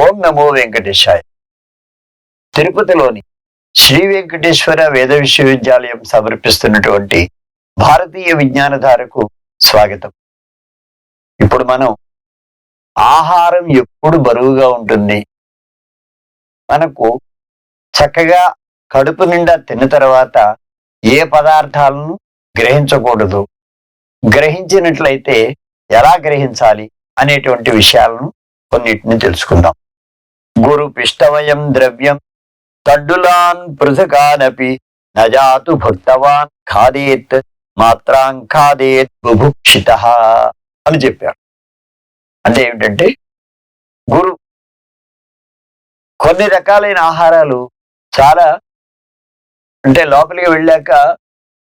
ఓం నమో వెంకటేశాయ. తిరుపతిలోని శ్రీ వెంకటేశ్వర వేద విశ్వవిద్యాలయం సమర్పిస్తున్నటువంటి భారతీయ విజ్ఞానధారకు స్వాగతం. ఇప్పుడు మనం ఆహారం ఎప్పుడు బరువుగా ఉంటుంది? మనకు చక్కగా కడుపు నిండా తిన్న తర్వాత ఏ పదార్థాలను గ్రహించకూడదు? గ్రహించినట్లయితే ఎలా గ్రహించాలి అనేటువంటి విషయాలను కొన్నిటిని తెలుసుకుందాం. గురు పిష్టవయం ద్రవ్యం తడ్డులాన్ పృథకానపి నజాతు భక్తవాన్ ఖాదేత్ మాత్రాం ఖాదేత్ బుభుక్షిత అని చెప్పాడు అంటే ఏమిటంటే గురు కొన్ని రకాలైన ఆహారాలు చాలా అంటే లోపలికి వెళ్ళాక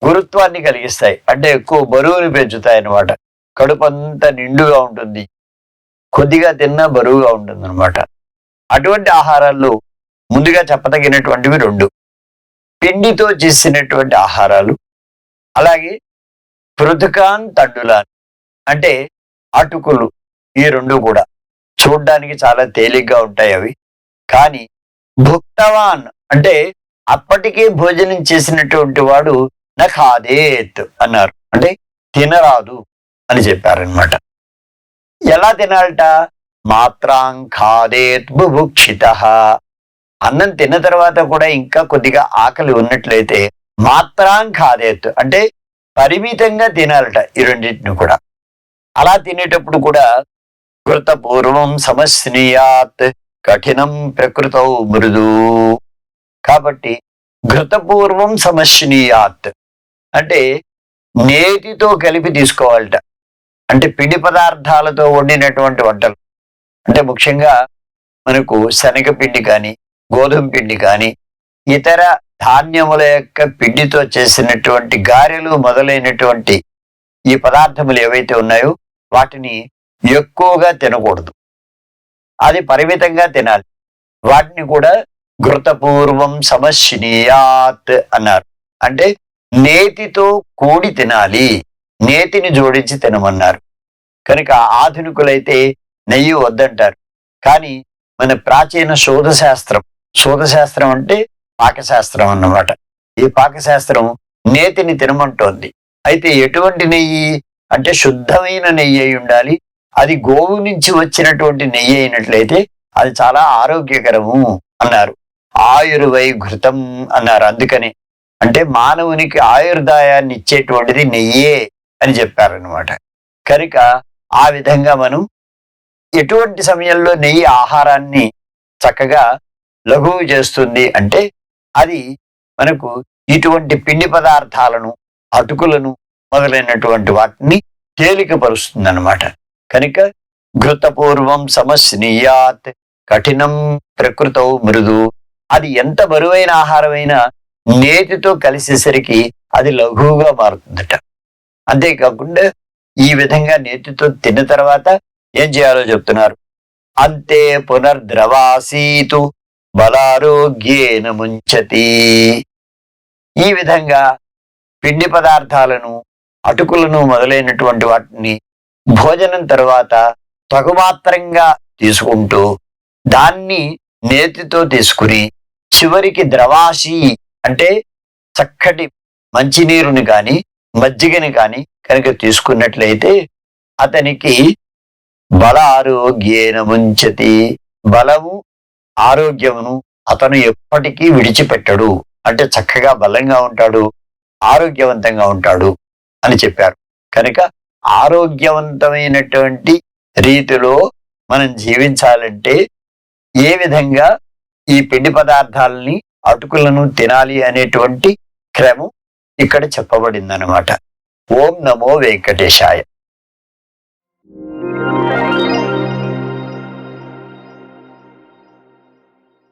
గురుత్వాన్ని కలిగిస్తాయి. అంటే ఎక్కువ బరువుని పెంచుతాయి అన్నమాట కడుపు అంతా నిండుగా ఉంటుంది. కొద్దిగా తిన్నా బరువుగా ఉంటుంది అనమాట అటువంటి ఆహారాల్లో ముందుగా చెప్పదగినటువంటివి రెండు. పిండితో చేసినటువంటి ఆహారాలు అలాగే పృథుకాన్ తండులాన్ అంటే అటుకులు ఈ రెండు కూడా చూడ్డానికి చాలా తేలిగ్గా ఉంటాయి అవి. కానీ భుక్తవాన్ అంటే అప్పటికే భోజనం చేసినటువంటి వాడు నఖాదేత్ అన్నారు. అంటే తినరాదు అని చెప్పారనమాట ఎలా తినాలట? మాత్రాం ఖాదేత్ బుభుక్షిత. అన్నం తిన్న తర్వాత కూడా ఇంకా కొద్దిగా ఆకలి ఉన్నట్లయితే మాత్రాం ఖాదేత్ అంటే పరిమితంగా తినాలట ఈ రెండింటిని కూడా. అలా తినేటప్పుడు కూడా కృతపూర్వం సమస్నీయాత్ కఠినం ప్రకృత మృదు. కాబట్టి ఘృతపూర్వం సమశ్నీయాత్ అంటే నేతితో కలిపి తీసుకోవాలట. అంటే పిండి పదార్థాలతో వండినటువంటి వంటలు. అంటే ముఖ్యంగా మనకు శనగపిండి కానీ గోధుమ పిండి కానీ ఇతర ధాన్యముల యొక్క పిండితో చేసినటువంటి గారెలు మొదలైనటువంటి ఈ పదార్థములు ఏవైతే ఉన్నాయో వాటిని ఎక్కువగా తినకూడదు. అది పరిమితంగా తినాలి. వాటిని కూడా ఘృతపూర్వం సమశ్నీయాత్ అన్నారు. అంటే నేతితో కూడి తినాలి. నేతిని జోడించి తినమన్నారు. కనుక ఆధునికులైతే నెయ్యి వద్దంటారు. కానీ మన ప్రాచీన శోధశాస్త్రం శోధశాస్త్రం అంటే పాకశాస్త్రం అన్నమాట. ఈ పాకశాస్త్రం నేతిని తినమంటోంది. అయితే ఎటువంటి నెయ్యి? అంటే శుద్ధమైన నెయ్యి అయి ఉండాలి. అది గోవు నుంచి వచ్చినటువంటి నెయ్యి అయినట్లయితే అది చాలా ఆరోగ్యకరము అన్నారు. ఆయుర్వై ఘృతం అన్నారు. అందుకని అంటే మానవునికి ఆయుర్దాయాన్ని ఇచ్చేటువంటిది నెయ్యే అని చెప్పారనమాట కనుక ఆ విధంగా మనం ఎటువంటి సమయంలో నెయ్యి ఆహారాన్ని చక్కగా లఘువు చేస్తుంది అంటే అది మనకు ఇటువంటి పిండి పదార్థాలను అటుకులను మొదలైనటువంటి వాటిని తేలికపరుస్తుంది అనమాట కనుక ఘృతపూర్వం సమస్నీయాత్ కఠినం ప్రకృతౌ మృదు. అది ఎంత బరువైన ఆహారమైనా నేతితో కలిసేసరికి అది లఘువుగా మారుతుందట. అంతేకాకుండా ఈ విధంగా నేతితో తిన్న తర్వాత ఏం చేయాలో చెప్తున్నారు? అంతే పునర్ద్రవాసీతు బలారోగ్యేన ముంచతి. ఈ విధంగా పిండి పదార్థాలను అటుకులను మొదలైనటువంటి వాటిని భోజనం తర్వాత తగుమాత్రంగా తీసుకుంటూ దాన్ని నేతితో తీసుకుని చివరికి ద్రవాసి అంటే చక్కటి మంచినీరుని కానీ మజ్జిగని కానీ కనుక తీసుకున్నట్లయితే అతనికి బల ఆరోగ్యేన ముంచతి. బలము ఆరోగ్యమును అతను ఎప్పటికీ విడిచిపెట్టడు. అంటే చక్కగా బలంగా ఉంటాడు ఆరోగ్యవంతంగా ఉంటాడు అని చెప్పారు. కనుక ఆరోగ్యవంతమైనటువంటి రీతిలో మనం జీవించాలంటే ఏ విధంగా ఈ పిండి పదార్థాలని అటుకులను తినాలి అనేటువంటి క్రమం ఇక్కడ చెప్పబడిందనమాట ఓం నమో వెంకటేశాయ.